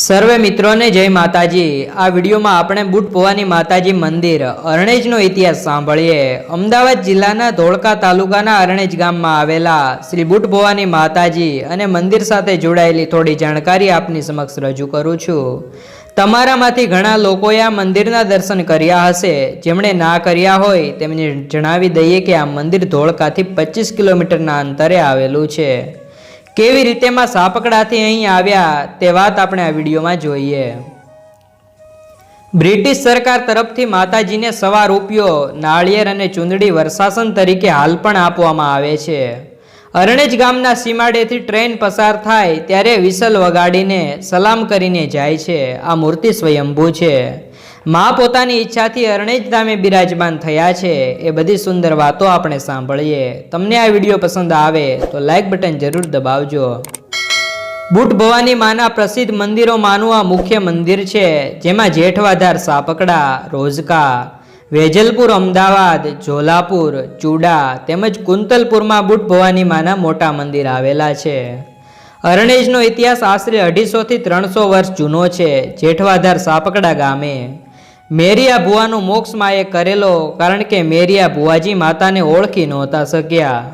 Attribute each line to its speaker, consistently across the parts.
Speaker 1: સર્વે મિત્રોને જય માતાજી. આ વિડીયોમાં આપણે બુટ પોવાની માતાજી મંદિર, અરણેજનો ઇતિહાસ સાંભળીએ. અમદાવાદ જિલ્લાના ધોળકા તાલુકાના અરણેજ ગામમાં આવેલા શ્રી બુટ પોવાની માતાજી અને મંદિર સાથે જોડાયેલી થોડી જાણકારી આપની સમક્ષ રજૂ કરું છું. તમારામાંથી ઘણા લોકોએ આ મંદિરના દર્શન કર્યા હશે. જેમણે ના કર્યા હોય તેમને જણાવી દઈએ કે આ મંદિર ધોળકાથી પચીસ કિલોમીટરના અંતરે આવેલું છે. કેવી રીતે માં સાપકડાથી અહીં આવ્યા તે વાત આપણે આ વિડીયોમાં જોઈએ. બ્રિટિશ સરકાર તરફથી માતાજીને સવા રૂપિયો નાળિયેર અને ચૂંદડી વર્ષાસન તરીકે હાલ પણ આપવામાં આવે છે. અરણેજ ગામના સીમાડેથી ટ્રેન પસાર થાય ત્યારે વિસલ વગાડીને સલામ કરીને જાય છે. આ મૂર્તિ સ્વયંભૂ છે. મા પોતાની ઈચ્છાથી અરણેજ ધામે બિરાજમાન થયા છે. એ બધી સુંદર વાતો આપણે સાંભળીએ. તમને આ વીડિયો પસંદ આવે તો લાઇક બટન જરૂર દબાવજો. બુટ ભવાની માના પ્રસિદ્ધ મંદિરોમાંનું આ મુખ્ય મંદિર છે, જેમાં જેઠવાધાર સાપકડા રોજકા વેજલપુર, અમદાવાદ, જોલાપુર, ચૂડા તેમજ કુંતલપુરમાં બુટ ભવાની માના મોટા મંદિર આવેલા છે. અરણેજનો ઇતિહાસ આશરે અઢીસોથી ત્રણસો વર્ષ જૂનો છે, જેઠવાધાર સાપકડા ગામે. મેરિયા ભુવાનો મોક્ષમાં એ કરેલો કારણ કે મેરિયા ભુવાજી માતાને ઓળખી નહોતા શક્યા.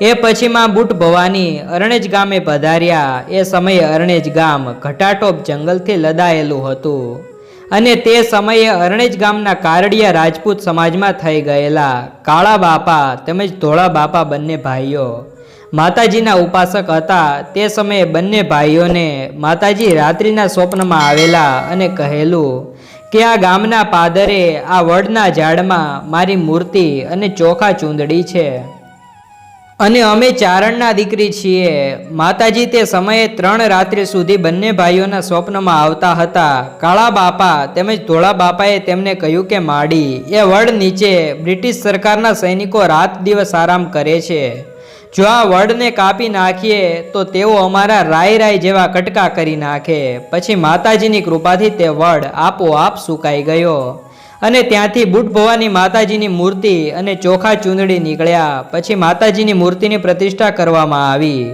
Speaker 1: એ પછીમાં બુટ ભવાની અરણેજ ગામે પધાર્યા. એ સમયે અરણેજ ગામ ઘટાટોપ જંગલથી લદાયેલું હતું. અને તે સમયે અરણેજ ગામના કારડિયા રાજપૂત સમાજમાં થઈ ગયેલા કાળા બાપા તેમજ ધોળા બાપા બંને ભાઈઓ માતાજીના ઉપાસક હતા. તે સમયે બંને ભાઈઓને માતાજી રાત્રિના સ્વપ્નમાં આવેલા અને કહેલું કે આ ગામના પાદરે આ વડના ઝાડમાં મારી મૂર્તિ અને ચોખા ચૂંદડી છે. અને અમે ચારણના દીકરી છીએ. માતાજી તે સમયે ત્રણ રાત્રિ સુધી બંને ભાઈઓના સ્વપ્નમાં આવતા હતા. કાળા બાપા તેમજ ધોળા બાપાએ તેમને કહ્યું કે માડી, એ વડ નીચે બ્રિટિશ સરકારના સૈનિકો રાત દિવસ આરામ કરે છે. જો આ વડને કાપી નાખીએ, તો તેઓ અમારા રાય રાય જેવા કટકા કરી નાખે. પછી માતાજીની કૃપાથી તે વડ આપોઆપ સુકાઈ ગયો. અને ત્યાંથી બુટ ભવાની માતાજીની મૂર્તિ અને ચોખા ચૂંદડી નીકળ્યા. પછી માતાજીની મૂર્તિની પ્રતિષ્ઠા કરવામાં આવી.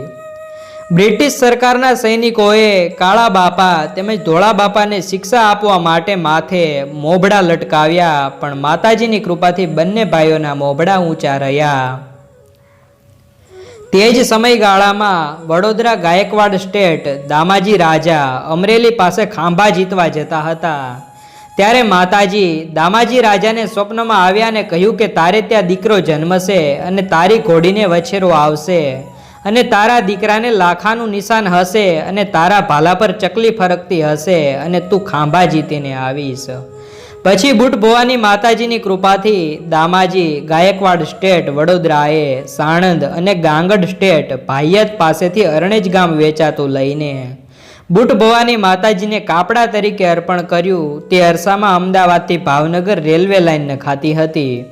Speaker 1: બ્રિટિશ સરકારના સૈનિકોએ કાળા બાપા તેમજ ધોળા બાપાને શિક્ષા આપવા માટે માથે મોભડા લટકાવ્યા, પણ માતાજીની કૃપાથી બંને ભાઈઓના મોભડા ઊંચા રહ્યા. તે જ સમયગાળામાં વડોદરા ગાયકવાડ સ્ટેટ દામાજી રાજા અમરેલી પાસે ખાંભા જીતવા જતા હતા. ત્યારે માતાજી દામાજી રાજાને સ્વપ્નમાં આવ્યા અને કહ્યું કે તારે ત્યાં દીકરો જન્મશે અને તારી ઘોડીને વછેરો આવશે અને તારા દીકરાને લાખાનું નિશાન હશે અને તારા ભાલા પર ચકલી ફરકતી હશે અને તું ખાંભા જીતીને આવીશ. પછી બુટ ભવાની માતાજીની કૃપાથી દામાજી ગાયકવાડ સ્ટેટ વડોદરાએ સાણંદ અને ગાંગડ સ્ટેટ ભાયત પાસેથી અરણેજ ગામ વેચાતું લઈને બુટ ભવાની માતાજીને કાપડા તરીકે અર્પણ કર્યું તે અરસામાં અમદાવાદથી ભાવનગર રેલવે લાઇન નખાતી હતી.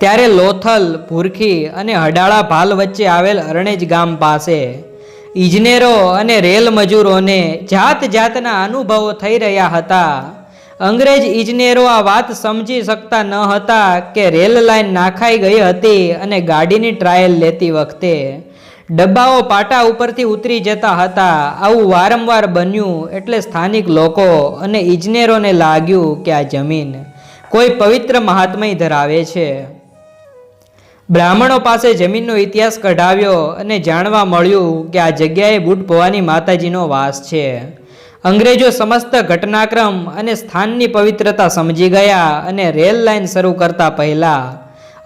Speaker 1: ત્યારે લોથલ, ભૂરખી અને હડાળા ભાલ વચ્ચે આવેલ અરણેજ ગામ પાસે ઇજનેરો અને રેલ મજૂરોને જાત જાતના અનુભવો થઈ રહ્યા હતા. અંગ્રેજ ઇજનેરો આ વાત સમજી શકતા ન હતા કે રેલ લાઇન નાખાઈ ગઈ હતી અને ગાડીની ટ્રાયલ લેતી વખતે ડબ્બાઓ પાટા ઉપરથી ઉતરી જતા હતા. આવું વારંવાર બન્યું એટલે સ્થાનિક લોકો અને ઇજનેરોને લાગ્યું કે આ જમીન કોઈ પવિત્ર મહાત્મય ધરાવે છે. બ્રાહ્મણો પાસે જમીનનો ઇતિહાસ કઢાવ્યો અને જાણવા મળ્યું કે આ જગ્યાએ બુટ ભવાની માતાજીનો વાસ છે. અંગ્રેજો સમસ્ત ઘટનાક્રમ અને સ્થાનની પવિત્રતા સમજી ગયા અને રેલ લાઇન શરૂ કરતા પહેલા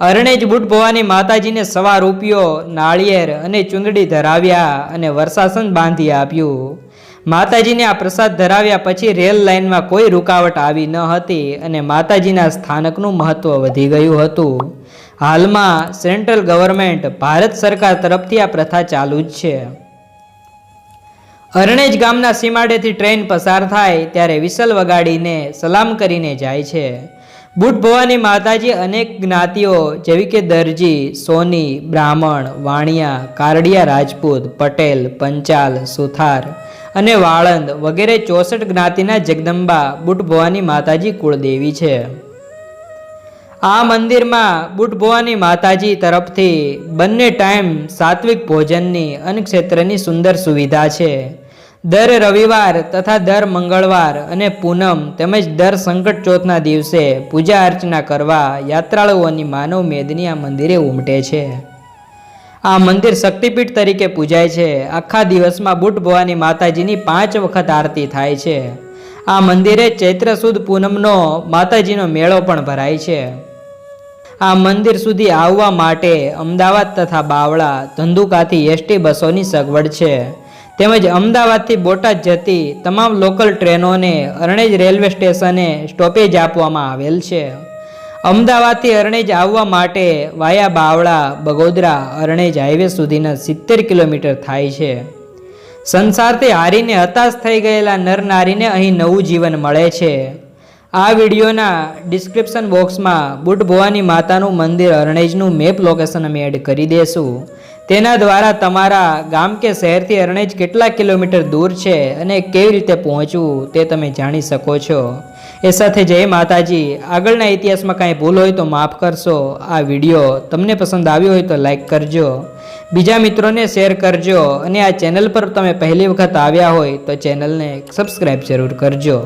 Speaker 1: અરણેજ બુટ ભવાની માતાજીને સવા રૂપિયો, નાળિયેર અને ચૂંદડી ધરાવ્યા અને વર્ષાસન બાંધી આપ્યું. માતાજીને આ પ્રસાદ ધરાવ્યા પછી રેલ લાઇનમાં કોઈ રૂકાવટ આવી ન હતી અને માતાજીના સ્થાનકનું મહત્વ વધી ગયું હતું. હાલમાં સેન્ટ્રલ ગવર્મેન્ટ ભારત સરકાર તરફથી આ પ્રથા ચાલુ જ છે. અરણેજ ગામના સીમાડેથી ટ્રેન પસાર થાય ત્યારે વિસલ વગાડીને સલામ કરીને જાય છે. બુટ ભવાની માતાજી અનેક જ્ઞાતિઓ, જેવી કે દરજી, સોની, બ્રાહ્મણ, વાણિયા, કારડિયા, રાજપૂત, પટેલ, પંચાલ, સુથાર અને વાળંદ વગેરે ચોસઠ જ્ઞાતિના જગદંબા બુટ ભવાની માતાજી કુળદેવી છે. આ મંદિરમાં બુટ ભવાની માતાજી તરફથી બંને ટાઈમ સાત્વિક ભોજનની અને ક્ષેત્રની સુંદર સુવિધા છે. દર રવિવાર તથા દર મંગળવાર અને પૂનમ તેમજ દર સંકટ ચોથના દિવસે પૂજા અર્ચના કરવા યાત્રાળુઓની માનવ મેદની આ મંદિરે ઉમટે છે. આ મંદિર શક્તિપીઠ તરીકે પૂજાય છે. આખા દિવસમાં બુટ ભવાની માતાજીની પાંચ વખત આરતી થાય છે. આ મંદિરે ચૈત્ર સુદ પૂનમનો માતાજીનો મેળો પણ ભરાય છે. આ મંદિર સુધી આવવા માટે અમદાવાદ તથા બાવળા ધંધુકાથી એસટી બસોની સગવડ છે. તેમજ અમદાવાદથી બોટાદ જતી તમામ લોકલ ટ્રેનોને અરણેજ રેલવે સ્ટેશને સ્ટોપેજ આપવામાં આવેલ છે. અમદાવાદથી અરણેજ આવવા માટે વાયા બાવળા, બગોદરા, અરણેજ હાઈવે સુધીના સિત્તેર કિલોમીટર થાય છે. સંસારથી હારીને હતાશ થઈ ગયેલા નર નારીને અહીં નવું જીવન મળે છે. આ વિડીયોના ડિસ્ક્રિપ્શન બોક્સમાં બુટ ભવાની માતાનું મંદિર અરણેજનું મેપ લોકેશન અમે એડ કરી દેશું. તેના દ્વારા તમારા ગામ કે શહેરથી અરણેજ કેટલા કિલોમીટર દૂર છે અને કેવી રીતે પહોંચવું તે તમે જાણી શકો છો. એ સાથે જય માતાજી. આગળના ઇતિહાસમાં કાંઈ ભૂલ હોય તો માફ કરશો. આ વીડિયો તમને પસંદ આવ્યો હોય તો લાઈક કરજો. બીજા મિત્રોને શેર કરજો. અને આ ચેનલ પર તમે પહેલી વખત આવ્યા હોય તો ચેનલને સબસ્ક્રાઈબ જરૂર કરજો.